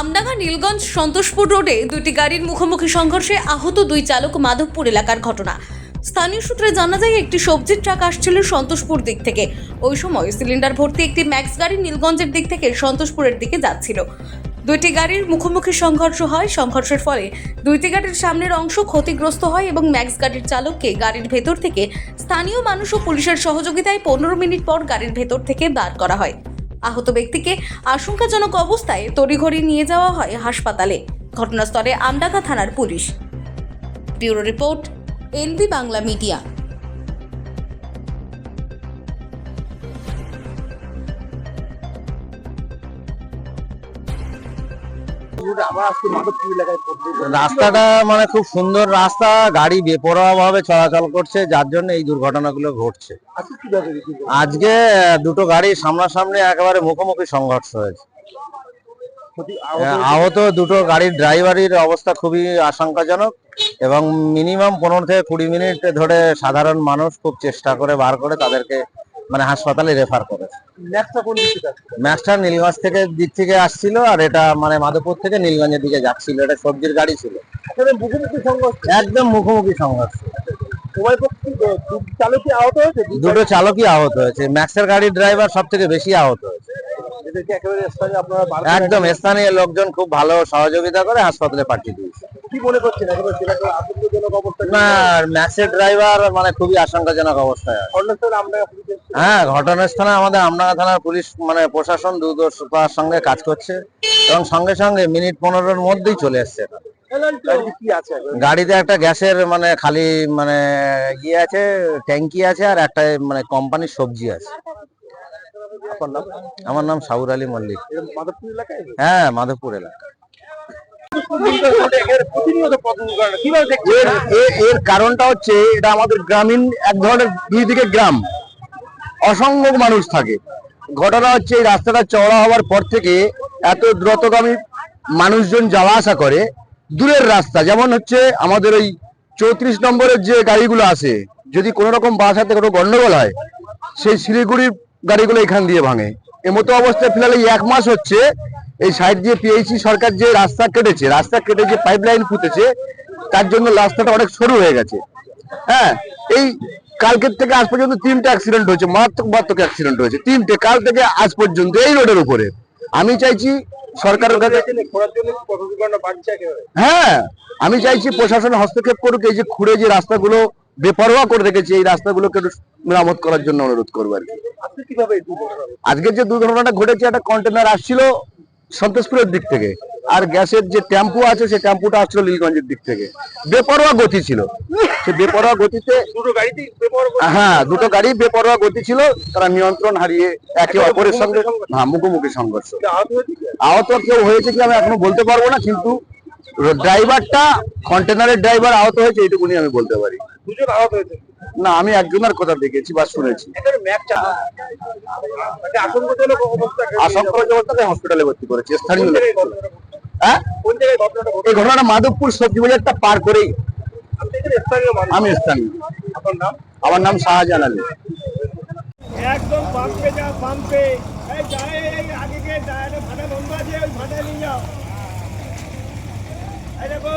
আমডাঙ্গা নীলগঞ্জ সন্তোষপুর রোডে দুটি গাড়ির মুখোমুখি সংঘর্ষে আহত দুই চালক মাধবপুর এলাকার ঘটনা। স্থানীয় সূত্রে জানা যায়, একটি সবজির ট্রাক আসছিল সন্তোষপুর দিক থেকে। ওই সময় সিলিন্ডার ভর্তি একটি ম্যাক্স গাড়ি নীলগঞ্জের দিক থেকে সন্তোষপুরের দিকে যাচ্ছিল। দুইটি গাড়ির মুখোমুখি সংঘর্ষ হয়। সংঘর্ষের ফলে দুইটি গাড়ির সামনের অংশ ক্ষতিগ্রস্ত হয় এবং ম্যাক্স গাড়ির চালককে গাড়ির ভেতর থেকে স্থানীয় মানুষ ও পুলিশের সহযোগিতায় পনেরো মিনিট পর গাড়ির ভেতর থেকে দাঁড় করা হয়। আহত ব্যক্তিকে আশঙ্কাজনক অবস্থায় তড়িঘড়ি নিয়ে যাওয়া হয় হাসপাতালে। ঘটনাস্থলে আমডাঙ্গা থানার police. Bureau report, NB Bangla media. রাস্তাটা মানে খুব সুন্দর রাস্তা, গাড়ি বেপরোয়া ভাবে চলাচল করছে, যার জন্য এই দুর্ঘটনাগুলো ঘটছে। আজকে দুটো গাড়ি সামনাসামনি একেবারে মুখোমুখি সংঘর্ষ হয়েছে। আহত দুটো গাড়ির ড্রাইভারের অবস্থা খুবই আশঙ্কাজনক এবং মিনিমাম পনেরো থেকে কুড়ি মিনিট ধরে সাধারণ মানুষ খুব চেষ্টা করে বার করে তাদেরকে মানে হাসপাতালে রেফার করে। ম্যাক্সটা নীলগঞ্জ থেকে দিক থেকে আসছিল আর এটা মানে মাধবপুর থেকে নীলগঞ্জের দিকে যাচ্ছিল। এটা সবজির গাড়ি ছিল। একদম মুখোমুখি সংঘর্ষ? দুটো চালকই আহত হয়েছে। ম্যাক্সের গাড়ির ড্রাইভার সব থেকে বেশি আহত হয়েছে। একদম স্থানীয় লোকজন খুব ভালো সহযোগিতা করে হাসপাতালে পাঠিয়ে দিয়েছে। কি মনে করছেন? একেবারে সেটাকে আতঙ্কজনক অবস্থা না ম্যাক্সের ড্রাইভার মানে খুবই আশঙ্কাজনক অবস্থায় আছে। ঘটনাস্থলে আমরা পুলিশের হ্যাঁ ঘটনাস্থলে আমাদের আমনাগা থানার পুলিশ মানে প্রশাসন দ্রুত সঙ্গে কাজ করছে এবং সঙ্গে সঙ্গে মিনিট পনেরোর মধ্যেই চলে এসছে। গাড়িতে কি আছে গাড়িতে একটা গ্যাসের মানে খালি মানে ইয়ে আছে ট্যাঙ্কি আছে আর একটা মানে কোম্পানির সবজি আছে। আপনার নাম? আমার নাম সাউর আলী মল্লিক। এটা মাধবপুর এলাকায়? হ্যাঁ মাধবপুর এলাকা এর কারণটা হচ্ছে এটা আমাদের গ্রামীণ এক ধরনের দুই দিকে গ্রাম। অসংখ্য মানুষ থাকে। ঘটনা হচ্ছে এই রাস্তাটা চওড়া হওয়ার পর থেকে এত দ্রুতগামী মানুষজন যাওয়া আসা করে দূরের রাস্তা। যেমন হচ্ছে আমাদের ওই চৌত্রিশ নম্বরের যে গাড়িগুলো আছে, যদি কোনো রকম বাস হাতে কোনো গন্ডগোল হয়, সেই শিলিগুড়ির গাড়িগুলো এখান দিয়ে ভাঙে। এমতো অবস্থায় ফিলহাল এই এক মাস হচ্ছে এই সাইড দিয়ে পিএইচি সরকার যে রাস্তা কেটেছে রাস্তা কেটে যে পাইপ লাইন পুঁতেছে তার জন্য রাস্তাটা অনেক সরু হয়ে গেছে। হ্যাঁ এই কালকের থেকে আজ পর্যন্ত তিনটে অ্যাক্সিডেন্ট হয়েছে মারাত্মক মারাত্মক অ্যাক্সিডেন্ট হয়েছে তিনটে কাল থেকে আজ পর্যন্ত এই রোডের উপরে। আমি চাইছি সরকারের কাছে হ্যাঁ আমি চাইছি প্রশাসন হস্তক্ষেপ করুক এই যে খুঁড়ে যে রাস্তাগুলো বেপরোয়া করে রেখেছে এই রাস্তাগুলোকে মেরামত করার জন্য অনুরোধ করব আর কি। আপনি কীভাবে এই দুর্ঘটনা আজকে যে দুর্ঘটনাটা ঘটেছে একটা কন্টেনার আসছিল সন্তোষপুরের দিক থেকে। আর গ্যাসের যে টেম্পু আছে সেই টেম্পুটা আসছিল লীলগঞ্জের দিক থেকে। বেপরোয়া গতি ছিল। সে বেপরোয়া গতিতে দুটো ব্যবহার হ্যাঁ দুটো গাড়ি বেপরোয়া গতি ছিল। তারা নিয়ন্ত্রণ হারিয়ে একে অপরের সঙ্গে হ্যাঁ মুখোমুখি সংঘর্ষ। আহত আহত কেউ হয়েছে কি আমি এখনও বলতে পারব না কিন্তু ড্রাইভারটা কন্টেনারের ড্রাইভার আহত হয়েছে এইটুকুনি আমি বলতে পারি। দুজন আহত হয়েছে। না আমি একজনের কথা দেখেছি বা শুনেছি। ম্যাচ মানে আশঙ্কাজনক হসপিটালে ভর্তি করেছে স্থানীয়? হ্যাঁ? এই ঘটনাটা মাধবপুর সবজি বাজারটা পার করেই। আমি স্থানীয়। আমার নাম শাহজাহান আলী। একদম পাম্পে যা পাম্পে এই যায় এই আগে গিয়ে যায় ভাটা বন্ধ আছে ওই ভাটা নিয়ে যাও। এই দেখো